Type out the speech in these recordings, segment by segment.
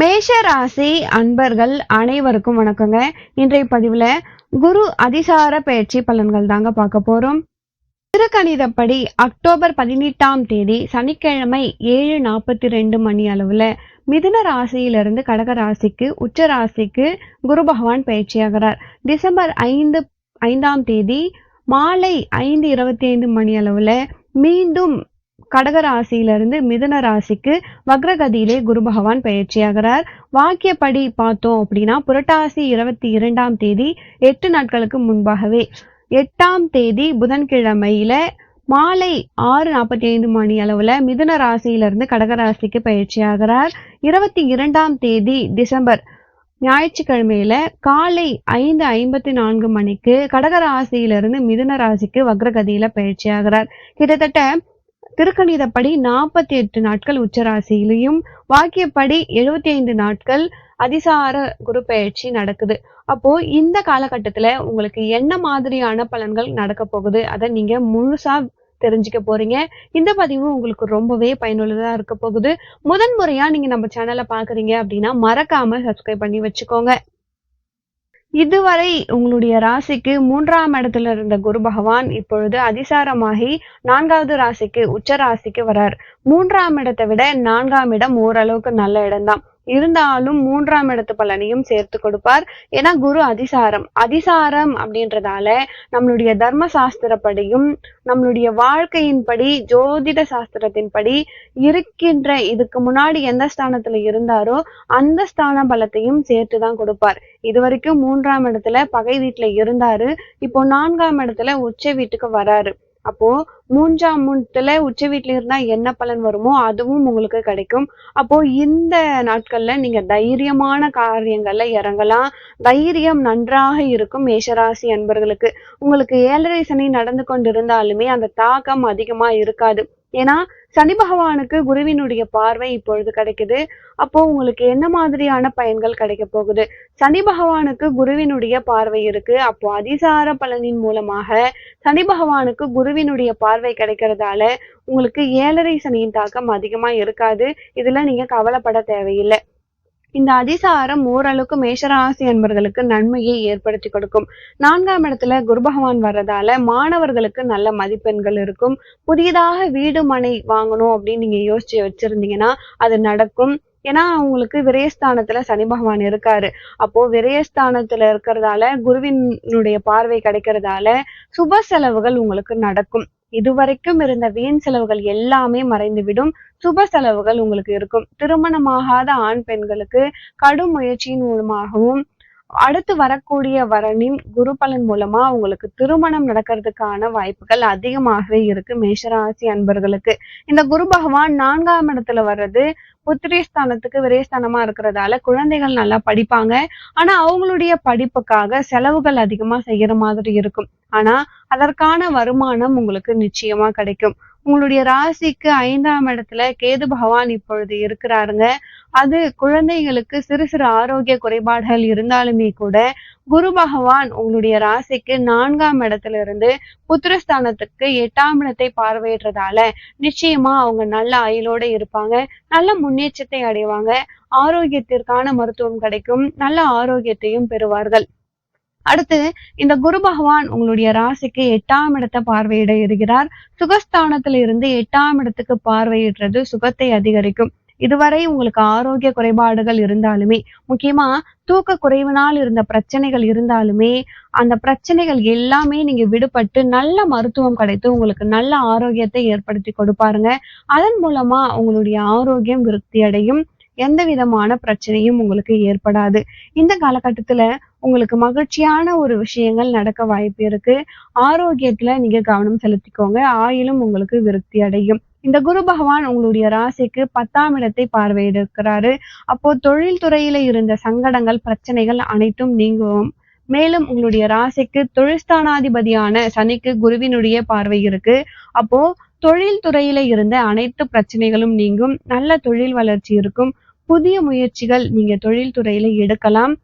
மேஷ ராசி அன்பர்கள் அனைவருக்கும் வணக்கங்க. இன்றைய பதிவுல குரு அதிசார பயிற்சி பலன்கள் தாங்க பார்க்க போறோம். திருக்கணிதப்படி அக்டோபர் பதினெட்டாம் தேதி சனிக்கிழமை ஏழு நாற்பத்தி ரெண்டு மணி அளவுல மிதுன ராசியிலிருந்து கடக ராசிக்கு உச்ச ராசிக்கு குரு பகவான் பயிற்சியாகிறார் டிசம்பர் ஐந்து ஐந்தாம் தேதி மாலை ஐந்து இருபத்தி ஐந்து மணி அளவுல மீண்டும் கடக ராசியிலிருந்து மிதுன ராசிக்கு வக்ரகதியிலே குரு பகவான் பயிற்சியாகிறார். வாக்கியப்படி பார்த்தோம் அப்படின்னா புரட்டாசி இருபத்தி இரண்டாம் தேதி எட்டு நாட்களுக்கு முன்பாகவே எட்டாம் தேதி புதன்கிழமையில மாலை ஆறு நாற்பத்தி ஐந்து மணி அளவுல மிதுன ராசியிலிருந்து கடகராசிக்கு பயிற்சியாகிறார். இருபத்தி இரண்டாம் தேதி டிசம்பர் ஞாயிற்றுக்கிழமையில காலை ஐந்து ஐம்பத்தி நான்கு மணிக்கு கடகராசியிலிருந்து மிதுன ராசிக்கு வக்ரகதியில பயிற்சியாகிறார். கிட்டத்தட்ட திருக்கணிதப்படி நாற்பத்தி எட்டு நாட்கள் உச்சராசியிலையும் வாக்கியப்படி எழுபத்தி ஐந்து நாட்கள் அதிசார குரு பயிற்சி நடக்குது. அப்போ இந்த காலகட்டத்துல உங்களுக்கு என்ன மாதிரியான பலன்கள் நடக்க போகுது? அதை நீங்க முழுசா தெரிஞ்சுக்க போறீங்க. இந்த பதிவு உங்களுக்கு ரொம்பவே பயனுள்ளதா இருக்க போகுது. முதன் முறையா நீங்க நம்ம சேனலை பாக்குறீங்க அப்படின்னா மறக்காம சப்ஸ்கிரைப் பண்ணி வச்சுக்கோங்க. இதுவரை உங்களுடைய ராசிக்கு மூன்றாம் இடத்துல இருந்த குரு பகவான் இப்பொழுது அதிசாரமாகி நான்காவது ராசிக்கு உச்ச ராசிக்கு வரார். மூன்றாம் இடத்தை விட நான்காம் இடம் ஓரளவுக்கு நல்ல இடம்தான். இருந்தாலும் மூன்றாம் இடத்து பலனையும் சேர்த்து கொடுப்பார். ஏன்னா குரு அதிசாரம். அதிசாரம் அப்படின்றதால நம்மளுடைய தர்ம சாஸ்திரப்படியும் நம்மளுடைய வாழ்க்கையின்படி ஜோதிட சாஸ்திரத்தின்படி இருக்கின்ற இதுக்கு முன்னாடி எந்த ஸ்தானத்துல இருந்தாரோ அந்த ஸ்தான பலத்தையும் சேர்த்து தான் கொடுப்பார். இது வரைக்கும் மூன்றாம் இடத்துல பகை வீட்டுல இருந்தாரு. இப்போ நான்காம் இடத்துல உச்ச வீட்டுக்கு வராரு. அப்போ மூன்றாம் முன்த்துல உச்ச வீட்டில் இருந்தா என்ன பலன் வருமோ அதுவும் உங்களுக்கு கிடைக்கும். அப்போ இந்த நாட்கள்ல நீங்க தைரியமான காரியங்கள்ல இறங்கலாம். தைரியம் நன்றாக இருக்கும் மேஷராசி அன்பர்களுக்கு. உங்களுக்கு ஏழரை சனி நடந்து கொண்டிருந்தாலுமே அந்த தாக்கம் அதிகமா இருக்காது. ஏன்னா சனி பகவானுக்கு குருவினுடைய பார்வை இப்பொழுது கிடைக்குது. அப்போ உங்களுக்கு என்ன மாதிரியான பயன்கள் கிடைக்க போகுது? சனி பகவானுக்கு குருவினுடைய பார்வை இருக்கு. அப்போ அதிசார பலனின் மூலமாக சனி பகவானுக்கு குருவினுடைய பார்வை கிடைக்கிறதால உங்களுக்கு ஏழரை சனியின் தாக்கம் அதிகமா இருக்காது. இதுல நீங்க கவலைப்பட தேவையில்லை. இந்த அதிசாரம் ஓரளவுக்கு மேஷராசி என்பவர்களுக்கு நன்மையை ஏற்படுத்தி கொடுக்கும். நான்காம் இடத்துல குரு பகவான் வர்றதால மாணவர்களுக்கு நல்ல மதிப்பெண்கள் இருக்கும். புதியதாக வீடு மனை வாங்கணும் அப்படின்னு நீங்க யோசிச்சு வச்சிருந்தீங்கன்னா அது நடக்கும். ஏன்னா அவங்களுக்கு விரயஸ்தானத்துல சனி பகவான் இருக்காரு. அப்போ விரயஸ்தானத்துல இருக்கிறதால குருவினுடைய பார்வை கிடைக்கிறதால சுப செலவுகள் உங்களுக்கு நடக்கும். இதுவரைக்கும் இருந்த வீண் செலவுகள் எல்லாமே மறைந்துவிடும். சுப செலவுகள் உங்களுக்கு இருக்கும். திருமணமாகாத ஆண் பெண்களுக்கு கடும் முயற்சியின் மூலமாகவும் அடுத்து வரக்கூடிய வரனின் குரு பலன் மூலமா உங்களுக்கு திருமணம் நடக்கிறதுக்கான வாய்ப்புகள் அதிகமாகவே இருக்கு. மேஷராசி அன்பர்களுக்கு. இந்த குரு பகவான் நான்காம் இடத்துல வர்றது புத்திரிஸ்தானத்துக்கு விரைஸ்தானமா இருக்கிறதால குழந்தைகள் நல்லா படிப்பாங்க. ஆனா அவங்களுடைய படிப்புக்காக செலவுகள் அதிகமா செய்யற மாதிரி இருக்கும். ஆனா அதற்கான வருமானம் உங்களுக்கு நிச்சயமா கிடைக்கும். உங்களுடைய ராசிக்கு ஐந்தாம் இடத்துல கேது பகவான் இப்பொழுது இருக்கிறாருங்க. அது குழந்தைகளுக்கு சிறு சிறு ஆரோக்கிய குறைபாடுகள் இருந்தாலுமே கூட குரு பகவான் உங்களுடைய ராசிக்கு நான்காம் இடத்துல இருந்து புத்திரஸ்தானத்துக்கு எட்டாம் இடத்தை பார்வையிடுறதால நிச்சயமா அவங்க நல்ல அயலோட இருப்பாங்க. நல்ல முன்னேற்றத்தை அடைவாங்க. ஆரோக்கியத்திற்கான மருத்துவம் கிடைக்கும். நல்ல ஆரோக்கியத்தையும் பெறுவார்கள். அடுத்து இந்த குரு பகவான் உங்களுடைய ராசிக்கு எட்டாம் இடத்தை பார்வையிட இருக்கிறார். சுகஸ்தானத்துல இருந்து எட்டாம் இடத்துக்கு பார்வையிடுறது சுகத்தை அதிகரிக்கும். இதுவரை உங்களுக்கு ஆரோக்கிய குறைபாடுகள் இருந்தாலுமே முக்கியமா தூக்க குறைவினால் இருந்த பிரச்சனைகள் இருந்தாலுமே அந்த பிரச்சனைகள் எல்லாமே நீங்க விடுபட்டு நல்ல மருத்துவம் கிடைத்து உங்களுக்கு நல்ல ஆரோக்கியத்தை ஏற்படுத்தி கொடுப்பாருங்க. அதன் மூலமா உங்களுடைய ஆரோக்கியம் விருத்தி அடையும் எந்த விதமான பிரச்சனையும் உங்களுக்கு ஏற்படாது. இந்த காலகட்டத்துல உங்களுக்கு மகிழ்ச்சியான ஒரு விஷயங்கள் நடக்க வாய்ப்பு இருக்கு. ஆரோக்கியத்துல நீங்க கவனம் செலுத்திக்கோங்க. ஆயிலும் உங்களுக்கு விருத்தி அடையும். இந்த குரு பகவான் உங்களுடைய ராசிக்கு பத்தாம் இடத்தை பார்வையிடுக்கிறாரு அப்போ தொழில் துறையில இருந்த சங்கடங்கள் பிரச்சனைகள் அனைத்தும் நீங்கும். மேலும் உங்களுடைய ராசிக்கு தொழில்ஸ்தானாதிபதியான சனிக்கு குருவினுடைய பார்வை இருக்கு. அப்போ தொழில் துறையில இருந்த அனைத்து பிரச்சனைகளும் நீங்கும். நல்ல தொழில் வளர்ச்சி இருக்கும். புதிய முயற்சிகள் நீங்க தொழில்துறையில எடுக்கலாம்.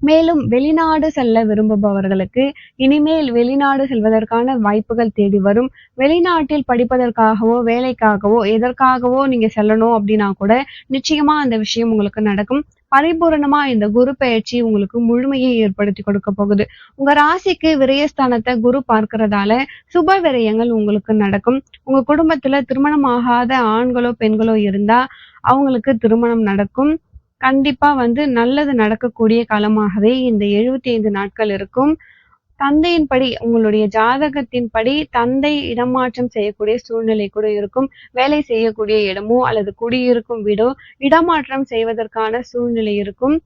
மேலும் வெளிநாடு செல்ல விரும்புபவர்களுக்கு இனிமேல் வெளிநாடு செல்வதற்கான வாய்ப்புகள் தேடி வரும். வெளிநாட்டில் படிப்பதற்காகவோ வேலைக்காகவோ எதற்காகவோ நீங்க செல்லணும் அப்படின்னா கூட நிச்சயமா அந்த விஷயம் உங்களுக்கு நடக்கும். பரிபூரணமா இந்த குரு பயிற்சி உங்களுக்கு முழுமையை ஏற்படுத்தி கொடுக்க போகுது. உங்க ராசிக்கு விரயஸ்தானத்தை குரு பார்க்கறதால சுப விரயங்கள் உங்களுக்கு நடக்கும். உங்க குடும்பத்துல திருமணம் ஆகாத ஆண்களோ பெண்களோ இருந்தா அவங்களுக்கு திருமணம் நடக்கும். கண்டிப்பா வந்து நல்லது நடக்கக்கூடிய காலமாகவே இந்த எழுபத்தி ஐந்து நாட்கள் இருக்கும். தந்தையின்படி உங்களுடைய ஜாதகத்தின்படி தந்தை இடமாற்றம் செய்யக்கூடிய சூழ்நிலை கூட இருக்கும். வேலை செய்யக்கூடிய இடமோ அல்லது குடியிருக்கும் வீடோ இடமாற்றம் செய்வதற்கான சூழ்நிலை இருக்கும்.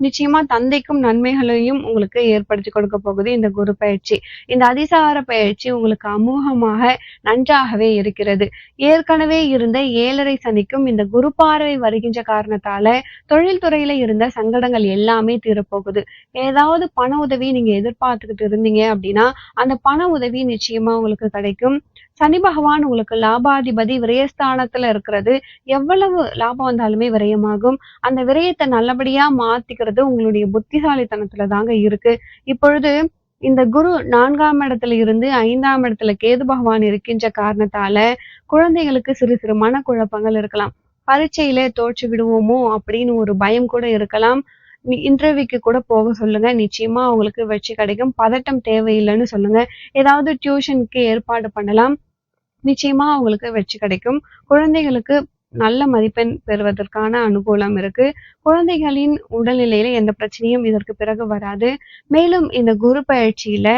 நிச்சயமா தந்தைக்கும் நன்மைகளையும் உங்களுக்கு ஏற்படுத்தி கொடுக்க போகுது இந்த குரு பயிற்சி. இந்த அதிசார பயிற்சி உங்களுக்கு அமோகமாக நன்றாகவே இருக்கிறது. ஏற்கனவே இருந்த ஏழரை சனிக்கும் இந்த குரு பார்வை வருகின்ற காரணத்தால தொழில்துறையில இருந்த சங்கடங்கள் எல்லாமே தீரப்போகுது. ஏதாவது பண உதவி நீங்க எதிர்பார்த்துக்கிட்டு இருந்தீங்க அப்படின்னா அந்த பண உதவி நிச்சயமா உங்களுக்கு கிடைக்கும். சனி பகவான் உங்களுக்கு லாபாதிபதி விரயஸ்தானத்துல இருக்கிறது. எவ்வளவு லாபம் வந்தாலுமே விரயமாகும். அந்த விரயத்தை நல்லபடியா மாத்திக்கிறது உங்களுடைய புத்திசாலித்தனத்துல தாங்க இருக்கு. இப்பொழுது இந்த குரு நான்காம் இடத்துல இருந்து ஐந்தாம் இடத்துல கேது பகவான் இருக்கின்ற காரணத்தால குழந்தைகளுக்கு சிறு சிறு மனக்குழப்பங்கள் இருக்கலாம். பரீட்சையில தோற்று விடுவோமோ அப்படின்னு ஒரு பயம் கூட இருக்கலாம். இன்டர்வியூக்கு கூட போக சொல்லுங்க. நிச்சயமா அவங்களுக்கு வெற்றி கிடைக்கும். பதட்டம் தேவையில்லைன்னு சொல்லுங்க. ஏதாவது டியூஷனுக்கு ஏற்பாடு பண்ணலாம். நிச்சயமா அவங்களுக்கு வெற்றி கிடைக்கும். குழந்தைகளுக்கு நல்ல மதிப்பெண் பெறுவதற்கான அனுகூலம் இருக்கு. குழந்தைகளின் உடல்நிலையில எந்த பிரச்சனையும் இதற்கு பிறகு வராது. மேலும் இந்த குரு பயிற்சியில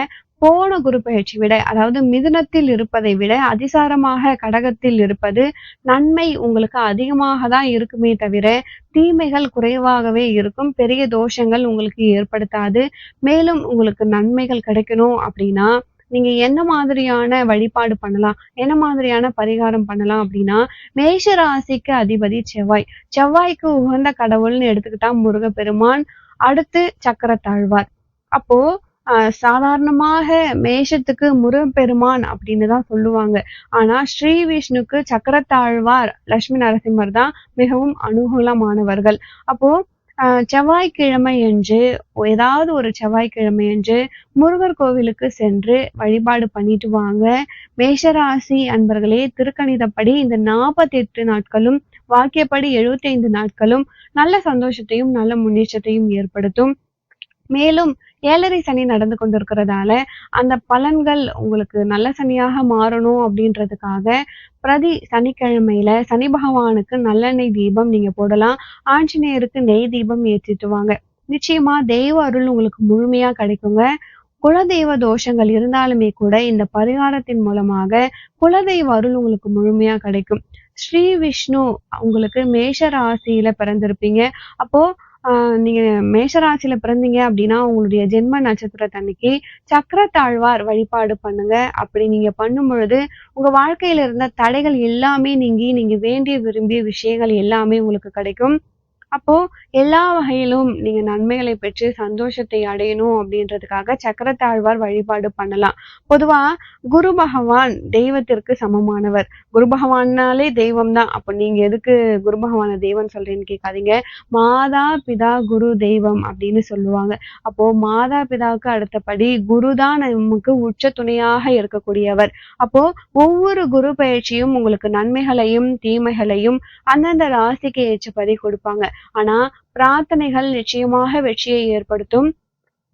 போன குரு பயிற்சி விட அதாவது மிதுனத்தில் இருப்பதை விட அதிசாரமாக கடகத்தில் இருப்பது நன்மை உங்களுக்கு அதிகமாக தான் இருக்குமே தவிர தீமைகள் குறைவாகவே இருக்கும். பெரிய தோஷங்கள் உங்களுக்கு ஏற்படுத்தாது. மேலும் உங்களுக்கு நன்மைகள் கிடைக்கணும் அப்படின்னா நீங்க என்ன மாதிரியான வழிபாடு பண்ணலாம்? என்ன மாதிரியான பரிகாரம் பண்ணலாம் அப்படின்னா மேஷ ராசிக்கு அதிபதி செவ்வாய். செவ்வாய்க்கு உகந்த கடவுள்னு எடுத்துக்கிட்டா முருகப்பெருமான் அடுத்து சக்கரத்தாழ்வார். அப்போ ஆஹ் சாதாரணமாக மேஷத்துக்கு முருகப்பெருமான் அப்படின்னு தான் சொல்லுவாங்க. ஆனா ஸ்ரீ விஷ்ணுக்கு சக்கரத்தாழ்வார் லட்சுமி நரசிம்மர் தான் மிகவும் அனுகூலமானவர்கள். அப்போ செவ்வாய்க்கிழமை என்று ஏதாவது ஒரு செவ்வாய்க்கிழமை என்று முருகர் கோவிலுக்கு சென்று வழிபாடு பண்ணிட்டு வாங்க. மேஷராசி அன்பர்களே திருக்கணிதப்படி இந்த நாற்பத்தி எட்டு நாட்களும் வாக்கியப்படி எழுபத்தி ஐந்து நாட்களும் நல்ல சந்தோஷத்தையும் நல்ல முன்னேற்றத்தையும் ஏற்படுத்தும். மேலும் ஏழரை சனி நடந்து கொண்டிருக்கிறதால அந்த பலன்கள் உங்களுக்கு நல்ல சனியாக மாறணும் அப்படின்றதுக்காக பிரதி சனிக்கிழமையில சனி பகவானுக்கு நல்லெண்ணெய் தீபம் நீங்க போடலாம். ஆஞ்சநேயருக்கு நெய் தீபம் ஏற்றிட்டு வாங்க. நிச்சயமா தெய்வ அருள் உங்களுக்கு முழுமையா கிடைக்குங்க. குலதெய்வ தோஷங்கள் இருந்தாலுமே கூட இந்த பரிகாரத்தின் மூலமாக குலதெய்வ அருள் உங்களுக்கு முழுமையா கிடைக்கும். ஸ்ரீ விஷ்ணு உங்களுக்கு மேஷ ராசியில பிறந்திருப்பீங்க. அப்போ ஆஹ் நீங்க மேஷராசியில பிறந்தீங்க அப்படின்னா உங்களுடைய ஜென்ம நட்சத்திரத்தன்னைக்கு சக்கரத்தாழ்வார் வழிபாடு பண்ணுங்க. அப்படி நீங்க பண்ணும் பொழுது உங்க வாழ்க்கையில இருந்த தடைகள் எல்லாமே நீங்கி நீங்க வேண்டிய விரும்பிய விஷயங்கள் எல்லாமே உங்களுக்கு கிடைக்கும். அப்போ எல்லா வகையிலும் நீங்க நன்மைகளை பெற்று சந்தோஷத்தை அடையணும் அப்படின்றதுக்காக சக்கரத்தாழ்வார் வழிபாடு பண்ணலாம். பொதுவா குரு பகவான் தெய்வத்திற்கு சமமானவர். குரு பகவான்னாலே தெய்வம் தான் அப்போ நீங்க எதுக்கு குரு பகவான தெய்வம் சொல்றேன்னு கேட்காதீங்க. மாதா பிதா குரு தெய்வம் அப்படின்னு சொல்லுவாங்க. அப்போ மாதா பிதாவுக்கு அடுத்தபடி குரு தான் நமக்கு உச்ச துணையாக இருக்கக்கூடியவர். அப்போ ஒவ்வொரு குரு பயிற்சியும் உங்களுக்கு நன்மைகளையும் தீமைகளையும் அந்தந்த ராசிக்கு ஏற்றபடி கொடுப்பாங்க. ஆனா பிரார்த்தனைகள் நிச்சயமாக வெற்றியை ஏற்படுத்தும்.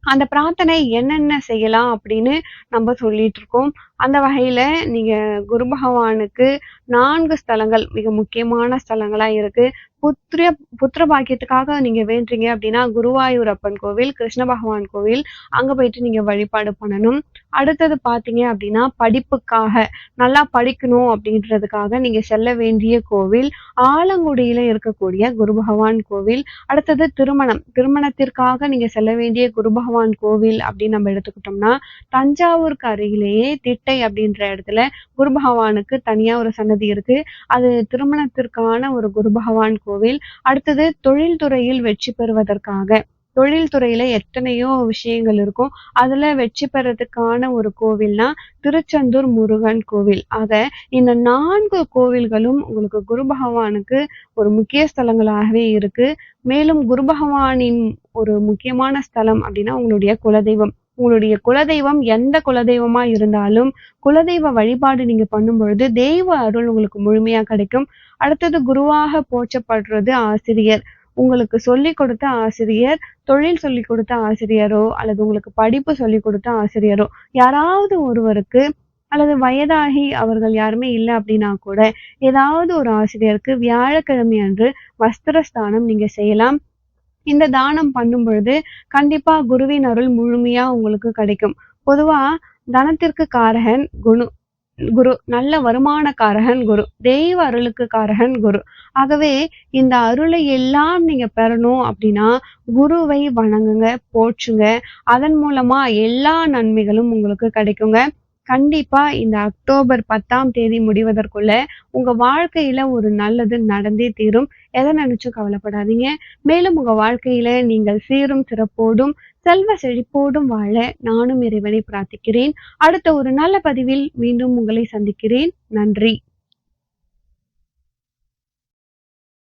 அந்த பிரார்த்தனை என்னென்ன செய்யலாம் அப்படின்னு நம்ம சொல்லிட்டு இருக்கோம். அந்த வகையில நீங்க குரு பகவானுக்கு நான்கு ஸ்தலங்கள் மிக முக்கியமான ஸ்தலங்களா இருக்கு. புத்திர புத்திர பாக்கியத்துக்காக நீங்க வேண்டீங்க அப்படின்னா குருவாயூர் அப்பன் கோவில் கிருஷ்ண பகவான் கோவில் அங்க போயிட்டு நீங்க வழிபாடு பண்ணணும். அடுத்தது பாத்தீங்க அப்படின்னா படிப்புக்காக நல்லா படிக்கணும் அப்படின்றதுக்காக நீங்க செல்ல வேண்டிய கோவில் ஆலங்குடியில இருக்கக்கூடிய குரு பகவான் கோவில். அடுத்தது திருமணம் திருமணத்திற்காக நீங்க செல்ல வேண்டிய குரு பகவான் கோவில் அப்படின்னு நம்ம எடுத்துக்கிட்டோம்னா தஞ்சாவூருக்கு அருகிலேயே திட்டை அப்படின்ற இடத்துல குரு பகவானுக்கு தனியா ஒரு சன்னதி இருக்கு. அது திருமணத்திற்கான ஒரு குரு பகவான் கோவில். அடுத்தது தொழில்துறையில் வெற்றி பெறுவதற்காக. தொழில்துறையில எத்தனையோ விஷயங்கள் இருக்கும். அதுல வெற்றி பெறதுக்கான ஒரு கோவில்னா திருச்செந்தூர் முருகன் கோவில். ஆக இந்த நான்கு கோவில்களும் உங்களுக்கு குரு பகவானுக்கு ஒரு முக்கிய ஸ்தலங்களாகவே இருக்கு. மேலும் குரு பகவானின் ஒரு முக்கியமான ஸ்தலம் அப்படின்னா உங்களுடைய குலதெய்வம். உங்களுடைய குலதெய்வம் எந்த குலதெய்வமா இருந்தாலும் குலதெய்வ வழிபாடு நீங்க பண்ணும் பொழுது தெய்வ அருள் உங்களுக்கு முழுமையா கிடைக்கும். அடுத்தது குருவாக போற்றப்படுறது ஆசிரியர். உங்களுக்கு சொல்லி கொடுத்த ஆசிரியர் தொழில் சொல்லி கொடுத்த ஆசிரியரோ அல்லது உங்களுக்கு படிப்பு சொல்லி கொடுத்த ஆசிரியரோ யாராவது ஒருவருக்கு அல்லது வயதாகி அவர்கள் யாருமே இல்லை அப்படின்னா கூட ஏதாவது ஒரு ஆசிரியருக்கு வியாழக்கிழமை அன்று வஸ்திரஸ்தானம் நீங்க செய்யலாம். இந்த தானம் பண்ணும் பொழுது கண்டிப்பா குருவின் அருள் முழுமையா உங்களுக்கு கிடைக்கும். பொதுவா தனத்திற்கு காரகன் குணு குரு நல்ல வருமான காரகன் குரு தெய்வ அருளுக்கு காரகன் குரு. ஆகவே இந்த அருளை எல்லாம் நீங்க பெறணும் அப்படின்னா குருவை வணங்குங்க போற்றுங்க. அதன் மூலமா எல்லா நன்மைகளும் உங்களுக்கு கிடைக்குங்க. கண்டிப்பா இந்த அக்டோபர் பத்தாம் தேதி முடிவதற்குள்ள உங்க வாழ்க்கையில ஒரு நல்லது நடந்தே தீரும். எதை நினைச்சும் கவலைப்படாதீங்க. மேலும் உங்க வாழ்க்கையில நீங்கள் சீரும் சிறப்போடும் செல்வ செழிப்போடும் வாழ நானும் இறைவனை பிரார்த்திக்கிறேன். அடுத்த ஒரு நல்ல பதிவில் மீண்டும் உங்களை சந்திக்கிறேன். நன்றி.